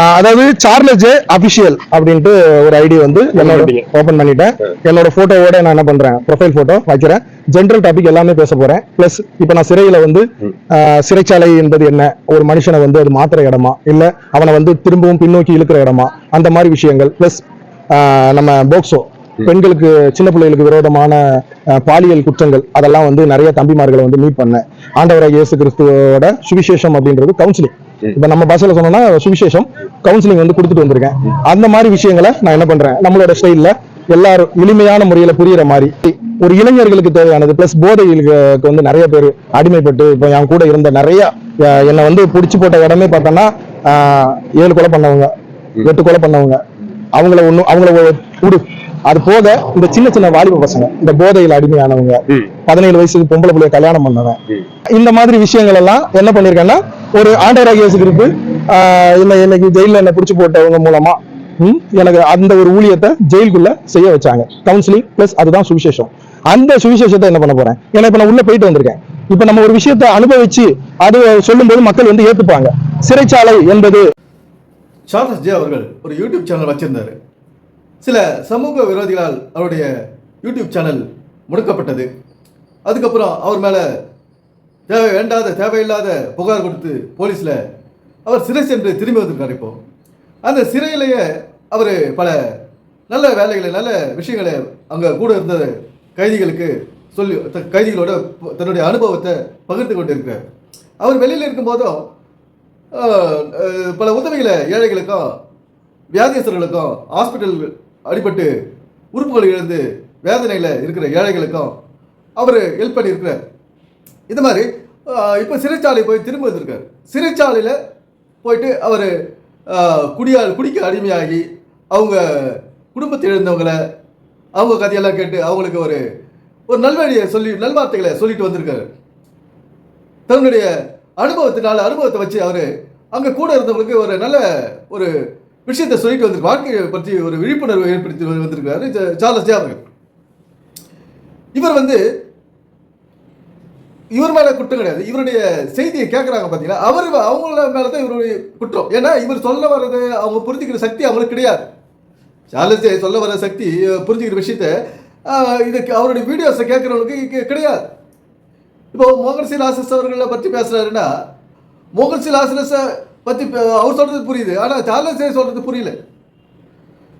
அதாவது Charles official அப்படின்ட்டு ஒரு ஐடி வந்து என்னோட. ஓபன் பண்ணிட்டேன். என்னோட போட்டோவோட நான் என்ன பண்றேன்? ப்ரொஃபைல் போட்டோ வைக்கிறேன். ஜென்ரல் டாபிக் எல்லாமே பேச போறேன். பிளஸ் இப்போ நான் சிறையில வந்து சிறைச்சாலை என்பது என்ன? ஒரு மனுஷனை வந்து அது மாத்துற இடமா? இல்ல அவனை வந்து திரும்பவும் பின்னோக்கி இழுக்கிற இடமா? அந்த மாதிரி விஷயங்கள். பிளஸ் நம்ம போக்சோ பெண்களுக்கு சின்ன பிள்ளைகளுக்கு விரோதமான பாலியல் குற்றங்கள் அதெல்லாம் வந்து நிறைய தம்பிமார்களை வந்து மீட் பண்ணேன். ஆண்டவராக இயேசு கிறிஸ்துவோட சுவிசேஷம் அப்படின்றது கவுன்சிலிங் இப்ப நம்ம பாஷையில சொன்னோம்னா சுவிசேஷம் கவுன்சிலிங் வந்து கொடுத்துட்டு வந்திருக்கேன். அந்த மாதிரி விஷயங்களை நான் என்ன பண்றேன்? நம்மளோட ஸ்டைல்ல எல்லாரும் எளிமையான முறையில புரியுற மாதிரி. ஒரு இளைஞர்களுக்கு தேவையானது பிளஸ் போதைகளுக்கு வந்து நிறைய பேர் அடிமைப்பட்டு இப்போ என் கூட இருந்த நிறைய என்னை வந்து பிடிச்சி போட்ட இடமே பார்த்தோம்னா ஆஹ், ஏழு கொலை பண்ணவங்க எட்டு கொலை பண்ணவங்க. அவங்கள ஒண்ணு அவங்கள ஒரு- விடு அது போக இந்த சின்ன சின்ன வாலிப பசங்க இந்த போதையில் அடிமையானவங்க. பதினேழு வயசுக்கு பொம்பளை பிள்ளைய கல்யாணம் பண்ணவன். இந்த மாதிரி விஷயங்கள் எல்லாம் என்ன பண்ணிருக்கேன்னா ஒரு ஆண்டவராக இயேசு ஆஹ் என்ன இன்னைக்கு ஜெயில என்ன பிடிச்சு போட்டவங்க மூலமா எனக்கு அந்த ஒரு ஊழியத்தை ஜெயிலுக்குள்ள செய்ய வச்சாங்க. கவுன்சிலிங் பிளஸ் அதுதான் சுவிசேஷம். அந்த சுவிசேஷத்தை என்ன பண்ண போறேன்? ஏன்னா இப்ப நான் உள்ள போயிட்டு வந்திருக்கேன். இப்ப நம்ம ஒரு விஷயத்தை அனுபவிச்சு அது சொல்லும்போது மக்கள் வந்து ஏத்துப்பாங்க. சிறைச்சாலை என்பது சார்லஸ் ஜே அவர்கள் ஒரு யூடியூப் சேனல் வச்சிருந்தாரு. சில சமூக விரோதிகளால் அவருடைய யூடியூப் சேனல் முடக்கப்பட்டது. அதுக்கப்புறம் அவர் மேலே தேவை வேண்டாத தேவையில்லாத புகார் கொடுத்து போலீஸில் அவர் சிறை சென்று திரும்பி வந்திருக்கார் இப்போ. அந்த சிறையிலேயே அவர் பல நல்ல வேலைகளை நல்ல விஷயங்களை அங்கே கூட இருந்த கைதிகளுக்கு சொல்லி த- கைதிகளோட தன்னுடைய அனுபவத்தை பகிர்ந்து கொண்டிருக்கிறார். அவர் வெளியில் இருக்கும்போதும் பல உதவிகளை ஏழைகளுக்கும் வியாதியஸ்தர்களுக்கும் ஹாஸ்பிட்டல் அடிபட்டு உறுப்புகள் இழந்து வேதனையில் இருக்கிற ஏழைகளுக்கும் அவர் ஹெல்ப் பண்ணியிருக்கிறார். இது மாதிரி இப்போ சிறைச்சாலை போய் திரும்ப வந்திருக்கார். சிறைச்சாலையில் போயிட்டு அவர் குடியால் குடிக்க அடிமையாகி அவங்க குடும்பத்தை இழந்தவங்களை அவங்க கதையெல்லாம் கேட்டு அவங்களுக்கு ஒரு ஒரு நல்வழியை சொல்லி நல்வார்த்தைகளை சொல்லிட்டு வந்திருக்காரு. தன்னுடைய அனுபவத்தினால அனுபவத்தை வச்சு அவர் அங்கே கூட இருந்தவங்களுக்கு ஒரு நல்ல ஒரு விஷயத்தை சொல்லிட்டு வந்திருக்கு. வாழ்க்கையை பற்றி ஒரு விழிப்புணர்வு ஏற்படுத்தி வந்திருக்கிறாரு சார்லஸ் ஜே அவர்கள். இவர் வந்து இவர் மேலே குற்றம் கிடையாது. இவருடைய செய்தியை கேட்குறாங்க பார்த்தீங்களா அவர் அவங்கள மேலே தான் இவருடைய குற்றம். ஏன்னா இவர் சொல்ல வர்றது அவங்க புரிஞ்சுக்கிற சக்தி அவங்களுக்கு கிடையாது. சார்லஸ் ஜே சொல்ல வர சக்தி புரிஞ்சுக்கிற விஷயத்த இதுக்கு அவருடைய வீடியோஸை கேட்குறவங்களுக்கு கிடையாது. இப்போ மோகன் சி லாசஸ் அவர்களை பற்றி பேசுறாருன்னா மோகன் சி லாசஸை பற்றி அவர் சொல்கிறது புரியுது. ஆனால் சார்லஸ் ஜே சொல்கிறது புரியல?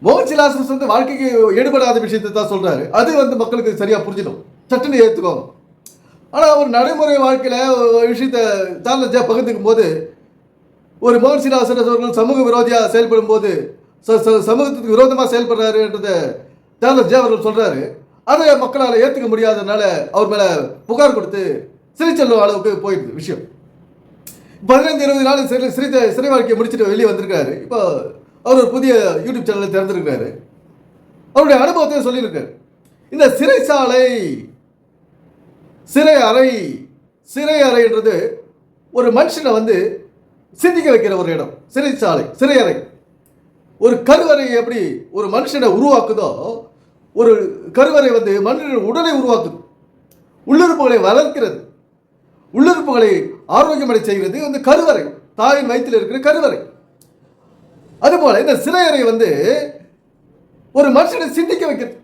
மோகன் சி வந்து வாழ்க்கைக்கு ஈடுபடாத விஷயத்தை தான் சொல்கிறாரு அது வந்து மக்களுக்கு சரியாக புரிஞ்சிடும். சட்டுன்னு ஏற்றுக்கோங்க ஆனால் அவர் நடைமுறை வாழ்க்கையில் விஷயத்தை சார்லஸ் ஜே பகிர்ந்துக்கும் போது ஒரு மோகன் சி அவர்கள் சமூக விரோதியாக செயல்படும் போது ச- ச- சமூகத்துக்கு விரோதமாக செயல்படுறாருன்றதை சார்லஸ் ஜே அவர்கள் சொல்கிறாரு அதை மக்களால் ஏற்றுக்க முடியாதனால அவர் மேலே புகார் கொடுத்து சிறை செல்லும் அளவுக்கு போயிடுது விஷயம். பதினைந்து இருபது நாள் சிறை சிறை சிறை வாழ்க்கையை முடிச்சுட்டு வெளியே வந்திருக்காரு இப்போ அவர் ஒரு புதிய யூடியூப் சேனலை திறந்திருக்காரு அவருடைய அனுபவத்தை சொல்லியிருக்காரு. இந்த சிறைச்சாலை சிறை அறை சிறை அறைன்றது ஒரு மனுஷனை வந்து சிந்திக்க வைக்கிற ஒரு இடம். சிறைச்சாலை சிறை அறை. ஒரு கருவறை எப்படி ஒரு மனுஷனை உருவாக்குதோ ஒரு கருவறை வந்து மனிதன் உடலை உருவாக்குது. உள்ளுறுப்புகளை வளர்க்கிறது. உள்ளுறுப்புகளை ஆரோக்கியமடை செய்கிறது வந்து கருவறை தாயின் வயிற்றில் இருக்கிற கருவறை. அதுபோல இந்த சிறையறை வந்து ஒரு மனுஷனை சிந்திக்க வைக்கிறது.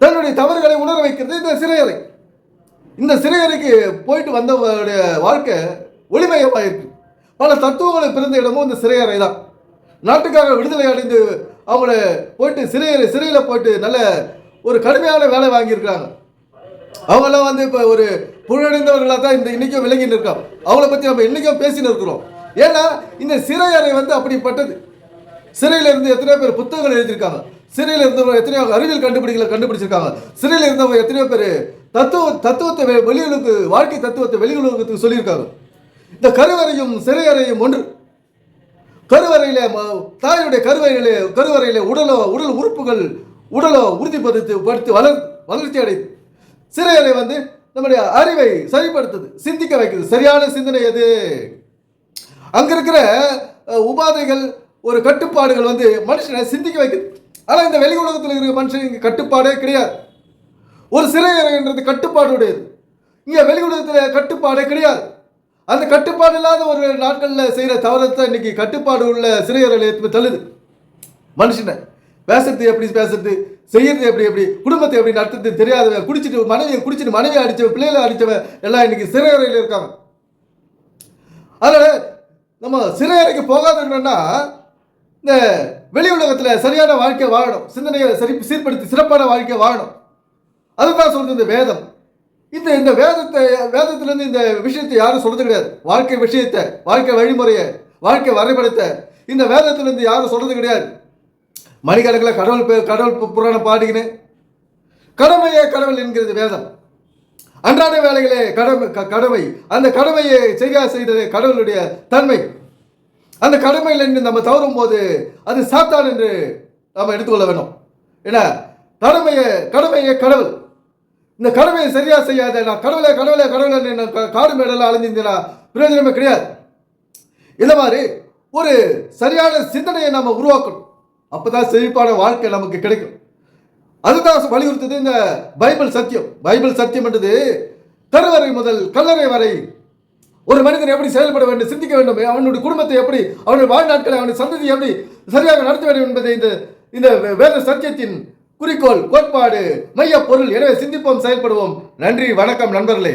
தன்னுடைய தவறுகளை உணர வைக்கிறது இந்த சிறையறை இந்த சிறையறைக்கு போயிட்டு வந்தவருடைய வாழ்க்கை ஒளிமயமாயிருக்கு பல தத்துவங்களை பிறந்த இடமும் இந்த சிறையறை தான். நாட்டுக்காக விடுதலை அடைந்து அவங்கள போயிட்டு சிறையறை சிறையில் போயிட்டு நல்ல ஒரு கடுமையான வேலை வாங்கியிருக்கிறாங்க. அவங்களாம் வந்து இப்போ ஒரு புழடைந்தவர்களாக தான் இந்த இன்னைக்கும் விளங்கிட்டு இருக்கோம் அவங்கள பற்றி நம்ம இன்றைக்கும் பேசின்னு இருக்கிறோம் ஏன்னா இந்த சிறையறை வந்து அப்படிப்பட்டது. சிறையில் இருந்து எத்தனையோ பேர் புத்தகங்கள் எழுதியிருக்காங்க. சிறையில் இருந்தவங்க எத்தனையோ அறிவியல் கண்டுபிடிகளை கண்டுபிடிச்சிருக்காங்க. சிறையில் இருந்தவங்க எத்தனையோ பேர் தத்துவ தத்துவத்தை வெ- வெளியுலகு வாழ்க்கை தத்துவத்தை வெளியுலகத்துக்கு சொல்லியிருக்காங்க. இந்த கருவறையும் சிறையறையும் ஒன்று. கருவறையில தாயுடைய கருவறையிலே கருவறையில உடலோ உடல் உறுப்புகள் உடலோ உறுதிப்படுத்தி படுத்தி வளர் வளர்ச்சி அடையுது. சிறையறை வந்து நம்முடைய அறிவை சரிப்படுத்துது சிந்திக்க வைக்குது. சரியான சிந்தனை எது? அங்க இருக்கிற உபாதைகள் ஒரு கட்டுப்பாடுகள் வந்து மனுஷனை சிந்திக்க வைக்குது. ஆனா இந்த வெளி உலகத்தில் இருக்கிற மனுஷன் கட்டுப்பாடே கிடையாது. ஒரு சிறையறைன்றது கட்டுப்பாடுடையது. இங்க வெளி உலகத்தில் கட்டுப்பாடே கிடையாது. அந்த கட்டுப்பாடு இல்லாத ஒரு நாட்களில் செய்கிற தவறத்தை இன்னைக்கு கட்டுப்பாடு உள்ள சிறையறையில் தள்ளுது. மனுஷனை. பேசுறது எப்படி பேசுறது? செய்யறது எப்படி எப்படி? குடும்பத்தை எப்படி நடத்துறது தெரியாதவன் குடிச்சிட்டு மனைவியை குடிச்சிட்டு மனைவியை அடித்தவன் பிள்ளைகளை அடிச்சவன் எல்லாம் இன்னைக்கு சிறையறையில் இருக்காங்க. அதனால நம்ம சிறையறைக்கு போகாத இந்த வெளி உலகத்தில் சரியான வாழ்க்கை வாழணும். சிந்தனையை சரி சீர்படுத்தி சிறப்பான வாழ்க்கை வாழணும். அதுதான் சொல்றது இந்த வேதம். இந்த இந்த வேதத்தை வேதத்திலேருந்து இந்த விஷயத்தை யாரும் சொல்றது கிடையாது. வாழ்க்கை விஷயத்தை வாழ்க்கை வழிமுறையை வாழ்க்கை வரைபடத்தை இந்த வேதத்திலேருந்து யாரும் சொல்றது கிடையாது. மணிக்கணக்கில் கடவுள் கடவுள் புராணம் பாடிக்கின்னு கடமையே கடவுள் என்கிறது வேதம். அன்றாட வேலைகளே கடமை க- கடமை அந்த கடமையை சரியாக செய்தது கடவுளுடைய தன்மை. அந்த கடமையில் என்று நம்ம தவறும் போது அது சாத்தான் என்று நாம் எடுத்துக்கொள்ள வேண்டும். ஏன்னா கடமையை கடமையே கடவுள். இந்த கடமையை சரியா செய்யாத நான் கடவுளே கடவுளே கடவுளே நான் காடு மேடெல்லாம் அழிஞ்சிருந்தேன்னா பிரயோஜனமே கிடையாது. இந்த மாதிரி ஒரு சரியான சிந்தனையை நம்ம உருவாக்கணும். அப்போதான் செழிப்பான வாழ்க்கை நமக்கு கிடைக்கும். அதுதான் வலியுறுத்தது இந்த பைபிள் சத்தியம். பைபிள் சத்தியம் என்றது கருவறை முதல் கல்லறை வரை ஒரு மனிதன் எப்படி செயல்பட வேண்டும் சிந்திக்க வேண்டும் அவனுடைய குடும்பத்தை எப்படி அவனுடைய வாழ்நாட்களை அவனுடைய சந்ததியை எப்படி சரியாக நடத்த வேண்டும் என்பதை இந்த இந்த வேத சத்தியத்தின் குறிக்கோள் கோட்பாடு மைய பொருள். எனவே சிந்திப்போம் செயல்படுவோம். நன்றி வணக்கம் நண்பர்களே.